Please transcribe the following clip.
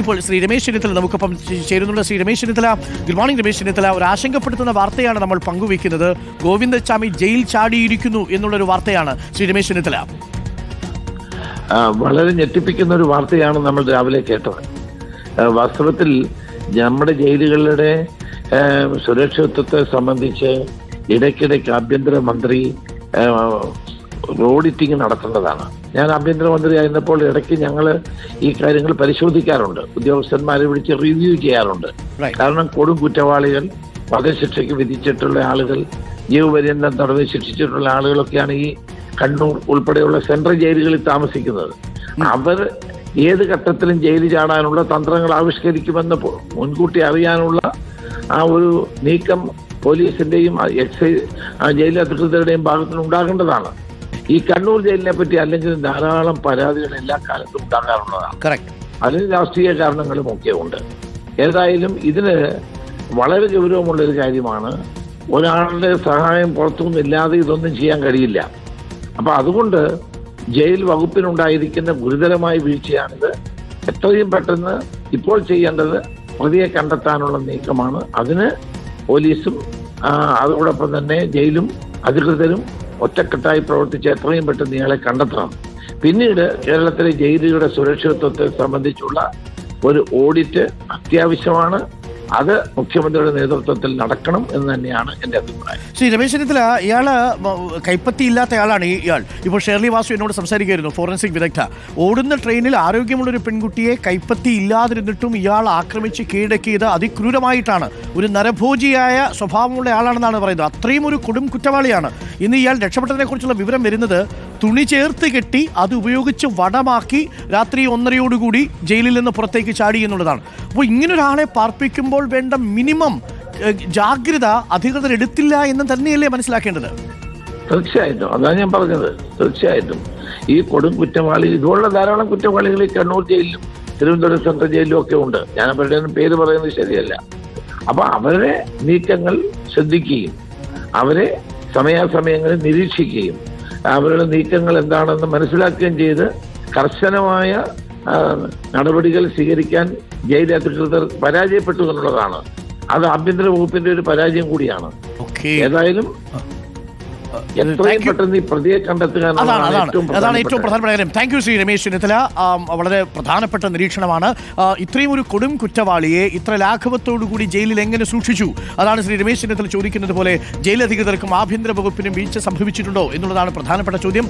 ഇപ്പോൾ ശ്രീ രമേശ് ചെന്നിത്തല നമുക്കൊപ്പം ചേരുന്നുണ്ട്. Shri Ramesh Chennithala good morning Ramesh Chennithala. ഒരു ആശങ്കപ്പെടുത്തുന്ന വാർത്തയാണ് നമ്മൾ പങ്കുവയ്ക്കുന്നത് ഗോവിന്ദസ്വാമി ജയിൽ ചാടിയിരിക്കുന്നു എന്നുള്ളൊരു വാർത്തയാണ് ശ്രീ രമേശ് ചെന്നിത്തല. വളരെ ഞെട്ടിപ്പിക്കുന്ന ഒരു വാർത്തയാണ് നമ്മൾ രാവിലെ കേട്ടത്. വാസ്തവത്തിൽ നമ്മുടെ ജയിലുകളുടെ സുരക്ഷിതത്വത്തെ സംബന്ധിച്ച് ഇടയ്ക്കിടയ്ക്ക് ആഭ്യന്തരമന്ത്രി ഓഡിറ്റിംഗ് നടത്തേണ്ടതാണ്. ഞാൻ ആഭ്യന്തരമന്ത്രി ആയിരുന്നപ്പോൾ ഇടയ്ക്ക് ഞങ്ങൾ ഈ കാര്യങ്ങൾ പരിശോധിക്കാറുണ്ട്. ഉദ്യോഗസ്ഥന്മാരെ വിളിച്ച് റിവ്യൂ ചെയ്യാറുണ്ട്. കാരണം കൊടും കുറ്റവാളികൾ വധശിക്ഷയ്ക്ക് വിധിച്ചിട്ടുള്ള ആളുകൾ ജീവപര്യന്തം തടവ് ശിക്ഷിച്ചിട്ടുള്ള ആളുകളൊക്കെയാണ് ഈ കണ്ണൂർ ഉൾപ്പെടെയുള്ള സെൻട്രൽ ജയിലുകളിൽ താമസിക്കുന്നത്. അവർ ഏത് ഘട്ടത്തിലും ജയിലിൽ ചാടാനുള്ള തന്ത്രങ്ങൾ ആവിഷ്കരിക്കുമെന്ന് മുൻകൂട്ടി അറിയാനുള്ള ആ ഒരു നീക്കം പോലീസിന്റെയും എക്സൈസ് ജയിൽ അധികൃതരുടെയും ഭാഗത്തുനിന്ന് ഉണ്ടാകേണ്ടതാണ് ഈ കണ്ണൂർ ജയിലിനെ പറ്റി അല്ലെങ്കിൽ ധാരാളം പരാതികൾ എല്ലാ കാലത്തും ഉണ്ടാകാറുള്ളതാണ്. അതിന് രാഷ്ട്രീയ കാരണങ്ങളും ഒക്കെ ഉണ്ട്. ഏതായാലും ഇതിന് വളരെ ഗൗരവമുള്ള ഒരു കാര്യമാണ്. ഒരാളുടെ സഹായം പുറത്തുനിന്ന് ഇല്ലാതെ ഇതൊന്നും ചെയ്യാൻ കഴിയില്ല. അപ്പൊ അതുകൊണ്ട് ജയിൽ വകുപ്പിനുണ്ടായിരിക്കുന്ന ഗുരുതരമായ വീഴ്ചയാണിത്. എത്രയും പെട്ടെന്ന് ഇപ്പോൾ ചെയ്യേണ്ടത് പ്രതിയെ കണ്ടെത്താനുള്ള നീക്കമാണ്. അതിന് പോലീസും അതോടൊപ്പം തന്നെ ജയിലും അധികൃതരും ഒറ്റക്കെട്ടായി പ്രവർത്തിച്ച് എത്രയും പെട്ടെന്ന് ഇയാളെ കണ്ടെത്തണം. പിന്നീട് കേരളത്തിലെ ജയിലുകളുടെ സുരക്ഷിതത്വത്തെ സംബന്ധിച്ചുള്ള ഒരു ഓഡിറ്റ് അത്യാവശ്യമാണ്. അത് മുഖ്യമന്ത്രിയുടെ നേതൃത്വത്തിൽ നടക്കണം എന്ന് തന്നെയാണ് എന്റെ അഭിപ്രായം. ശ്രീ രമേശ് ചെന്നിത്തല ഇയാൾ കൈപ്പത്തി ഇല്ലാത്തയാളാണ് ഇയാൾ. ഇപ്പോൾ ഷേർലി വാസു എന്നോട് സംസാരിക്കുകയായിരുന്നു ഫോറൻസിക് വിദഗ്ധ. ഓടുന്ന ട്രെയിനിൽ ആരോഗ്യമുള്ളൊരു പെൺകുട്ടിയെ കൈപ്പത്തി ഇല്ലാതിരുന്നിട്ടും ഇയാൾ ആക്രമിച്ച് കീഴടക്കിയത് അതിക്രൂരമായിട്ടാണ്. ഒരു നരഭോജിയായ സ്വഭാവമുള്ള ആളാണെന്നാണ് പറയുന്നത്. അത്രയും ഒരു കൊടും കുറ്റവാളിയാണ്. ഇന്ന് ഇയാൾ രക്ഷപ്പെട്ടതിനെക്കുറിച്ചുള്ള വിവരം വരുന്നത് തുണി ചേർത്ത് കെട്ടി അത് ഉപയോഗിച്ച് വടമാക്കി രാത്രി ഒന്നരയോടുകൂടി ജയിലിൽ നിന്ന് പുറത്തേക്ക് ചാടി എന്നുള്ളതാണ്. അപ്പോൾ ഇങ്ങനൊരാളെ പാർപ്പിക്കുമ്പോൾ വേണ്ട മിനിമം ജാഗ്രത അധികൃതർ എടുത്തില്ല എന്ന് തന്നെയല്ലേ മനസ്സിലാക്കേണ്ടത്? തീർച്ചയായിട്ടും. അതാണ് ഞാൻ പറഞ്ഞത്. തീർച്ചയായിട്ടും. ഈ കൊടും കുറ്റവാളി ഇതുപോലുള്ള ധാരാളം കുറ്റവാളികൾ കണ്ണൂർ ജയിലിലും തിരുവനന്തപുരം സെൻട്രൽ ജയിലിലും ഒക്കെ ഉണ്ട്. ഞാൻ അവരുടെ പേര് പറയുന്നത് ശരിയല്ല. അപ്പൊ അവരുടെ നീക്കങ്ങൾ ശ്രദ്ധിക്കുകയും അവരെ സമയാസമയങ്ങളിൽ നിരീക്ഷിക്കുകയും അവരുടെ നീക്കങ്ങൾ എന്താണെന്ന് മനസ്സിലാക്കുകയും ചെയ്ത് കർശനമായ നടപടികൾ സ്വീകരിക്കാൻ ജയിൽ അധികൃതർ പരാജയപ്പെട്ടു എന്നുള്ളതാണ്. അത് ആഭ്യന്തര വകുപ്പിന്റെ ഒരു പരാജയം കൂടിയാണ്. ഏതായാലും അതാണ് അതാണ്. ഏറ്റവും അതാണ് ഏറ്റവും പ്രധാനപ്പെട്ട കാര്യം. Thank you Shri Ramesh Chennithala. വളരെ പ്രധാനപ്പെട്ട നിരീക്ഷണമാണ്. ഇത്രയും ഒരു കൊടും കുറ്റവാളിയെ ഇത്ര ലാഘവത്തോടു കൂടി ജയിലിൽ എങ്ങനെ സൂക്ഷിച്ചു? അതാണ് ശ്രീ രമേശ് ചെന്നിത്തല ചോദിക്കുന്നത് പോലെ ജയിലധികൃതർക്കും ആഭ്യന്തര വകുപ്പിനും വീഴ്ച സംഭവിച്ചിട്ടുണ്ടോ എന്നുള്ളതാണ് പ്രധാനപ്പെട്ട ചോദ്യം.